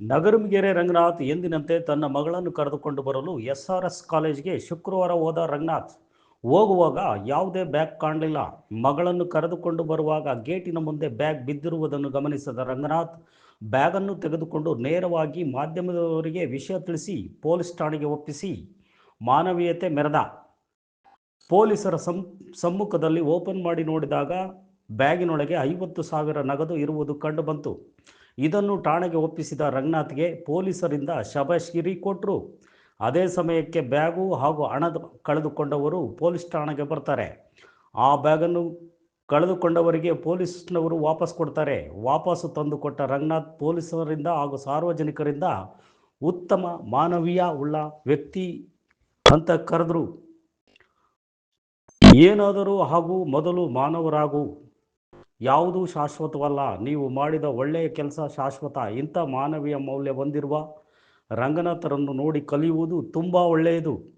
ನಗರಂಗೆರೆ ರಂಗನಾಥ್ ಎಂದಿನಂತೆ ತನ್ನ ಮಗಳನ್ನು ಕರೆದುಕೊಂಡು ಬರಲು ಎಸ್ ಆರ್ ಎಸ್ ಕಾಲೇಜ್ಗೆ ಶುಕ್ರವಾರ ಹೋದ ರಂಗನಾಥ್. ಹೋಗುವಾಗ ಯಾವುದೇ ಬ್ಯಾಗ್ ಕಾಣಲಿಲ್ಲ. ಮಗಳನ್ನು ಕರೆದುಕೊಂಡು ಬರುವಾಗ ಗೇಟಿನ ಮುಂದೆ ಬ್ಯಾಗ್ ಬಿದ್ದಿರುವುದನ್ನು ಗಮನಿಸಿದ ರಂಗನಾಥ್, ಬ್ಯಾಗನ್ನು ತೆಗೆದುಕೊಂಡು ನೇರವಾಗಿ ಮಾಧ್ಯಮದವರಿಗೆ ವಿಷಯ ತಿಳಿಸಿ ಪೊಲೀಸ್ ಠಾಣೆಗೆ ಒಪ್ಪಿಸಿ. ಮಾನವೀಯತೆ ಮೆರೆದ. ಪೊಲೀಸರ ಸಂ, ಸಮ್ಮುಖದಲ್ಲಿ ಓಪನ್ ಮಾಡಿ ನೋಡಿದಾಗ ಬ್ಯಾಗಿನೊಳಗೆ ಐವತ್ತು ಸಾವಿರ ನಗದು ಇರುವುದು ಕಂಡುಬಂತು. ಇದನ್ನು ಠಾಣೆಗೆ ಒಪ್ಪಿಸಿದ ರಂಗನಾಥ್ಗೆ ಪೊಲೀಸರಿಂದ ಶಬಾಷ್ಗಿರಿ ಕೊಟ್ಟರು ಅದೇ ಸಮಯಕ್ಕೆ ಬ್ಯಾಗು ಹಾಗೂ ಹಣ ಕಳೆದುಕೊಂಡವರು ಪೊಲೀಸ್ ಠಾಣೆಗೆ ಬರ್ತಾರೆ. ಆ ಬ್ಯಾಗನ್ನು ಕಳೆದುಕೊಂಡವರಿಗೆ ಪೊಲೀಸ್ನವರು ವಾಪಸ್ ಕೊಡ್ತಾರೆ. ವಾಪಸ್ಸು ತಂದು ಕೊಟ್ಟ ರಂಗನಾಥ್ ಪೊಲೀಸರಿಂದ ಹಾಗೂ ಸಾರ್ವಜನಿಕರಿಂದ ಉತ್ತಮ ಮಾನವೀಯ ಉಳ್ಳ ವ್ಯಕ್ತಿ ಅಂತ ಕರೆದ್ರು. ಏನಾದರೂ ಹಾಗೂ ಮೊದಲು ಮಾನವರಾಗು. ಯಾವುದೂ ಶಾಶ್ವತವಲ್ಲ. ನೀವು ಮಾಡಿದ ಒಳ್ಳೆಯ ಕೆಲಸ ಶಾಶ್ವತ. ಇಂಥ ಮಾನವೀಯ ಮೌಲ್ಯ ಹೊಂದಿರುವ ರಂಗನಾಥರನ್ನು ನೋಡಿ ಕಲಿಯುವುದು ತುಂಬ ಒಳ್ಳೆಯದು.